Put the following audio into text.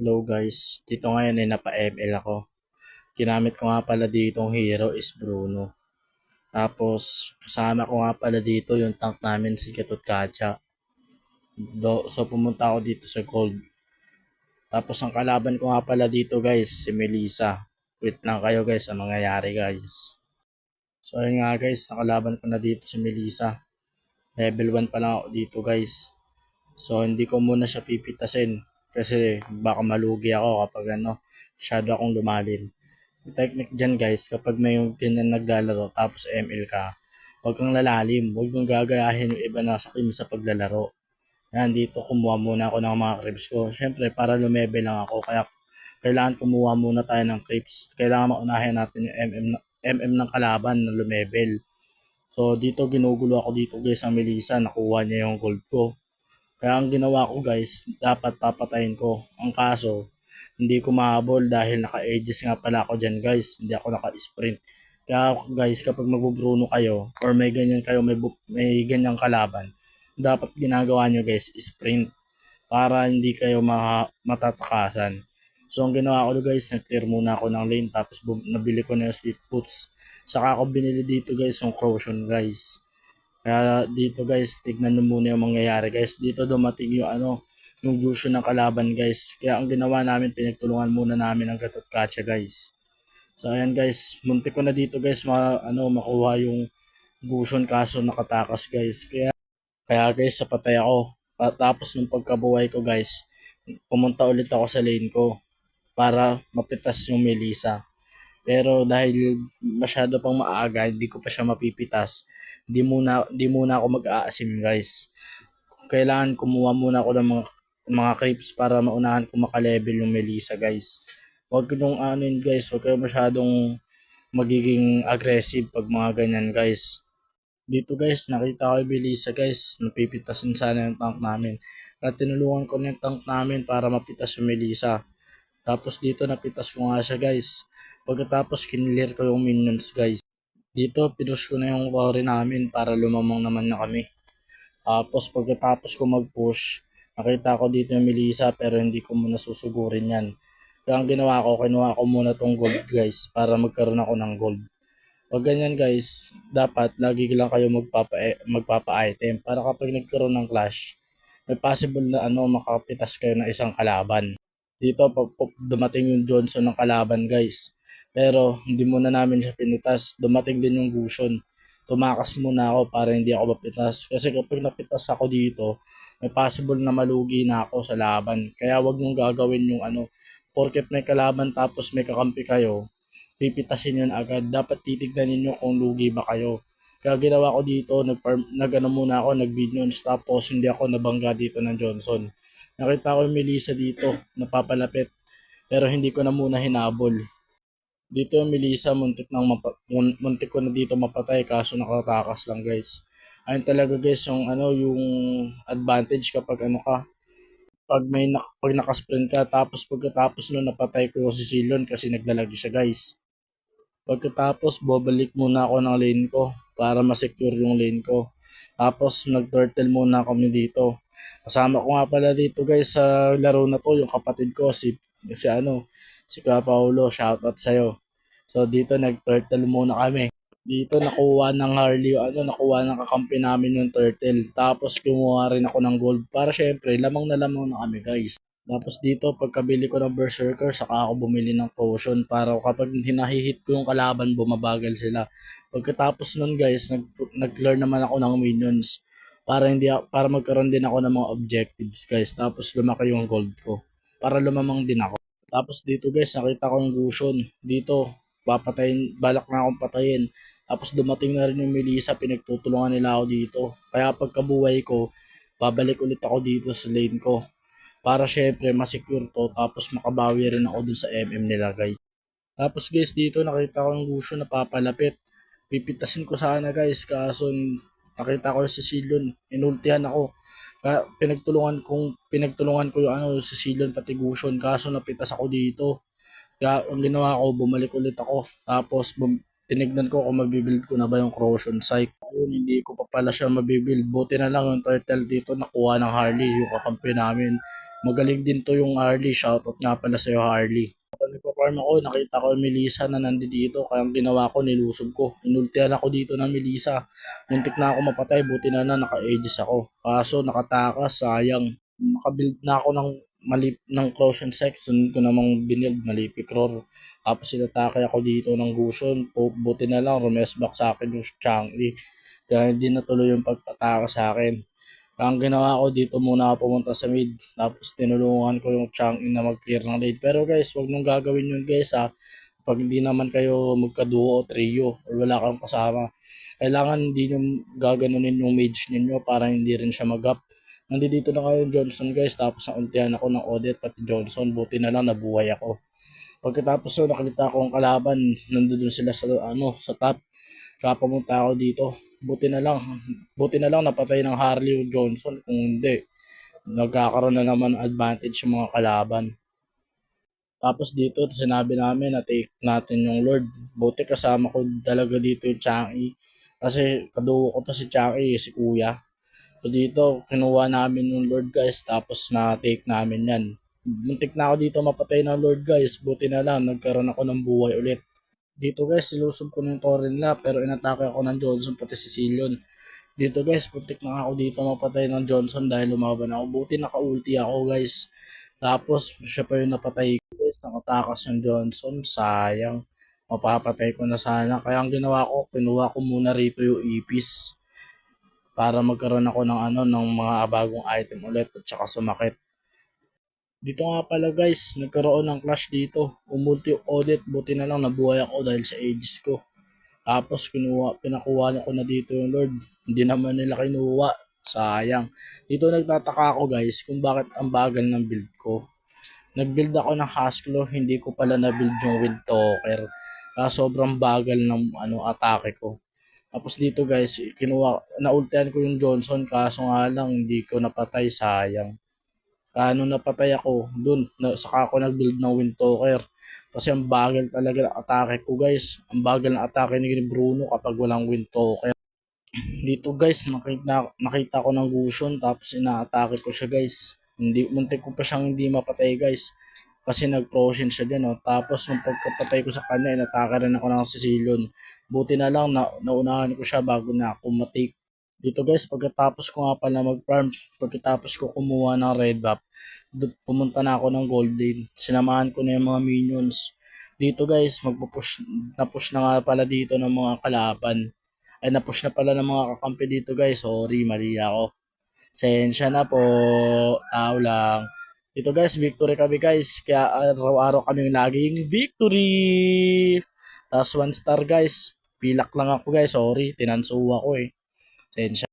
Hello guys, dito ngayon ay napa-ML ako. Ginamit ko nga pala ditong hero is Bruno. Tapos, kasama ko nga pala dito yung tank namin si Ketut Kacha. Do, so, pumunta ako dito sa gold. Tapos, ang kalaban ko nga pala dito guys, si Melissa. Wait lang kayo guys, ang mangyayari guys. So, ayun nga guys, nakalaban ko na dito si Melissa. Level 1 pa lang ako dito guys. So, hindi ko muna siya pipitasin. Kasi baka malugi ako kapag ano, masyado akong lumalim. Yung technique dyan guys, kapag may yung ganyan naglalaro tapos ML ka, huwag kang lalalim. Huwag mong gagayahin yung iba na sa team sa paglalaro. Yan, dito kumuha muna ako ng mga creeps ko. Siyempre, para lumebe lang ako. Kaya kailangan kumuha muna tayo ng creeps. Kailangan maunahin natin yung MM, MM ng kalaban na lumebel. So, dito ginugulo ako dito guys ang Melissa. Nakuha niya yung gold ko. Kaya ang ginawa ko guys, dapat papatayin ko. Ang kaso, hindi ko mahabol dahil naka-ages nga pala ako dyan guys. Hindi ako naka-sprint. Kaya guys, kapag magbubruno kayo or may ganyan kayo, may, may ganyang kalaban, dapat ginagawa nyo guys, sprint para hindi kayo ma- matatakasan. So, ang ginawa ko guys, nag-clear muna ako ng lane tapos nabili ko na yung speed boots. Saka ako binili dito guys yung corrosion guys. Kaya dito guys, tignan nyo muna yung mangyayari guys. Dito dumating yung ano, yung Jusho ng kalaban guys. Kaya ang ginawa namin, pinagtulungan muna namin ang Gatot Kacha guys. So ayan guys, muntik ko na dito guys, ma, ano, makuha yung Gushon kaso nakatakas guys. Kaya, kaya guys, sapatay ako. Tapos nung pagkabuhay ko guys, pumunta ulit ako sa lane ko para mapitas yung Melissa. Pero dahil masyado pang maaga, hindi ko pa siya mapipitas. Hindi muna, hindi muna ako mag-aasim guys. Kailangan kumuha muna ako ng mga, mga creeps para maunahan ko makalevel yung Melissa guys. Huwag nung ano yun guys, huwag kayo masyadong magiging aggressive pag mga ganyan guys. Dito guys, nakita ko yung Melissa guys, napipitasin sana yung tank namin. At tinulungan ko na yung tank namin para mapitas yung Melissa. Tapos dito napitas ko nga siya guys. Pagkatapos kinlear ko yung minions guys. Dito pinush ko na yung worry namin para lumamang naman na kami. Tapos pagkatapos ko mag-push, nakita ko dito yung Melissa pero hindi ko muna susugurin yan. Kaya ang ginawa ko, kinuha ko muna tong gold guys para magkaroon ako ng gold. Pag ganyan guys, dapat lagi lang kayo magpapa magpapa-item para kapag nagkaroon ng clash, may possible na ano makapitas kayo ng isang kalaban. Dito pag dumating yung Johnson ng kalaban guys. Pero hindi muna namin siya pinitas. Dumating din yung Gushon. Tumakas muna ako para hindi ako mapitas. Kasi kapag napitas ako dito, may possible na malugi na ako sa laban. Kaya wag nyung gagawin yung ano, porket may kalaban tapos may kakampi kayo, pipitasin yun agad. Dapat titignan ninyo kung lugi ba kayo. Kaya ginawa ko dito, nag, nag ano muna ako, nag minions tapos hindi ako nabangga dito ng Johnson. Nakita ko yung Melissa dito, napapalapit. Pero hindi ko na muna hinabol. Dito Melissa, muntik, nang mapa, mun- muntik ko na dito mapatay kaso nakatakas lang guys. Ayun talaga guys yung ano yung advantage kapag ano ka pag may nak pag nakasprint ka tapos pagkatapos nun napatay ko si Silon kasi naglalagi siya guys. Pagkatapos babalik muna ako ng lane ko para ma-secure yung lane ko. Tapos nag-turtle muna kami dito. Kasama ko nga pala dito guys sa laro na to yung kapatid ko si si ano si Kuya Paulo shoutout sa'yo. So dito nag-turtle muna kami. Dito nakuha ng Harley ano nakuha ng kakampi namin yung turtle. Tapos kumuha rin ako ng gold para syempre lamang na lamang na kami guys. Tapos dito, pagkabili ko ng Berserker, saka ako bumili ng potion para kapag hinahihit ko yung kalaban, bumabagal sila. Pagkatapos nun guys, nag, nag-learn naman ako ng minions para hindi para magkaroon din ako ng mga objectives guys. Tapos lumaki yung gold ko para lumamang din ako. Tapos dito guys, nakita ko yung Gushon. Dito, papatayin, balak na akong patayin. Tapos dumating na rin yung Melissa, pinagtutulungan nila ako dito. Kaya pagkabuhay ko, babalik ulit ako dito sa lane ko para syempre masecure to tapos makabawi rin ako dun sa MM nila guys. Tapos guys dito nakita ko yung Gusho na papalapit. Pipitasin ko sana guys kaso nakita ko yung Sicilian. Inultihan ako. Kaya pinagtulungan kong pinagtulungan ko yung ano Sicilian pati Gushon kaso napitas ako dito. Kaya ang ginawa ko bumalik ulit ako. Tapos bum- tinignan ko kung mabibuild ko na ba yung corrosion site. Ayun, hindi ko pa pala siya mabibuild. Buti na lang yung turtle dito nakuha ng Harley, yung kakampi namin. Magaling din to yung Harley. Shoutout nga pala sa'yo Harley. Kapag nagpa-farm ako, nakita ko yung Melissa na nandito. Kaya ang ginawa ko, nilusob ko. Inultihan ako dito ng Melissa. Muntik na ako mapatay, buti na na naka-aegis ako. Kaso nakatakas, sayang. Nakabuild na ako ng malip ng Crossian Sex. Sunod ko namang binild, Malipic Roar. Tapos sinatake ako dito ng Gusion. Buti na lang, rumesback sa akin yung Chang'e. Kaya hindi natuloy yung pagpataka sa akin. Ang ginawa ko, dito muna ako pumunta sa mid. Tapos tinulungan ko yung Chang'e na mag-clear ng raid. Pero guys, wag nung gagawin yun guys ha. Pag hindi naman kayo magkaduo o trio or wala kang kasama. Kailangan hindi nyo gaganunin yung mage ninyo para hindi rin siya mag-up. Nandito na kayo Johnson guys. Tapos nauntihan ako ng Odette pati Johnson. Buti na lang nabuhay ako. Pagkatapos so, nakita ko ang kalaban, nandoon sila sa ano, sa top. Kaya pumunta ako dito. Buti na lang, buti na lang napatay ng Harley yung Johnson. Kung hindi, nagkakaroon na naman advantage yung mga kalaban. Tapos dito, sinabi namin na take natin yung Lord. Buti kasama ko talaga dito yung Chang'e. Kasi kaduo ko to si Chang'e, si Kuya. So dito, kinuha namin yung Lord guys, tapos na-take namin yan. Muntik na ako dito mapatay ng Lord guys, buti na lang, nagkaroon ako ng buhay ulit. Dito guys, silusob ko yung Torren la, pero inatake ako ng Johnson pati si Silion. Dito guys, puntik na ako dito mapatay ng Johnson dahil lumaban ako. Buti naka-ulti ako guys. Tapos siya pa yung napatay ko guys, nakatakas yung Johnson, sayang. Mapapatay ko na sana. Kaya ang ginawa ko, kinuha ko muna rito yung ipis para magkaroon ako ng ano ng mga bagong item ulit at saka sumakit. Dito nga pala guys, nagkaroon ng clash dito. Umulti audit, buti na lang nabuhay ako dahil sa ages ko. Tapos kinuha, pinakuha ko na dito yung Lord. Hindi naman nila kinuha. Sayang. Dito nagtataka ako guys kung bakit ang bagal ng build ko. Nag-build ako ng Haskell, hindi ko pala na-build yung Wind Talker. Kaya sobrang bagal ng ano atake ko. Tapos dito guys, kinuha, naultihan ko yung Johnson kaso nga lang hindi ko napatay, sayang. Kano napatay ako, dun, na, saka ako nag-build ng Wind Talker. Kasi ang bagal talaga ng atake ko guys. Ang bagal ng atake ni Bruno kapag walang Wind Talker. Dito guys, nakita, nakita ko ng Gusion tapos inaatake ko siya guys. Hindi, muntik ko pa siyang hindi mapatay guys. Kasi nag-protion siya din, oh. Tapos nung pagkapatay ko sa kanya, inatake rin ako ng Sicilian. Buti na lang, na, naunahan ko siya bago na ako matake. Dito guys, pagkatapos ko nga pala mag-farm, pagkatapos ko kumuha ng red buff, pumunta na ako ng golden. Sinamahan ko na yung mga minions. Dito guys, magpupush, na-push na nga pala dito ng mga kalaban. Ay, na-push na pala ng mga kakampi dito guys. Sorry, mali ako. Sensya na po. Tao lang. Ito guys, victory kami guys. Kaya araw-araw kaming laging victory. Tapos one star guys. Pilak lang ako guys. Sorry, tinansuwa ko eh. Sensya.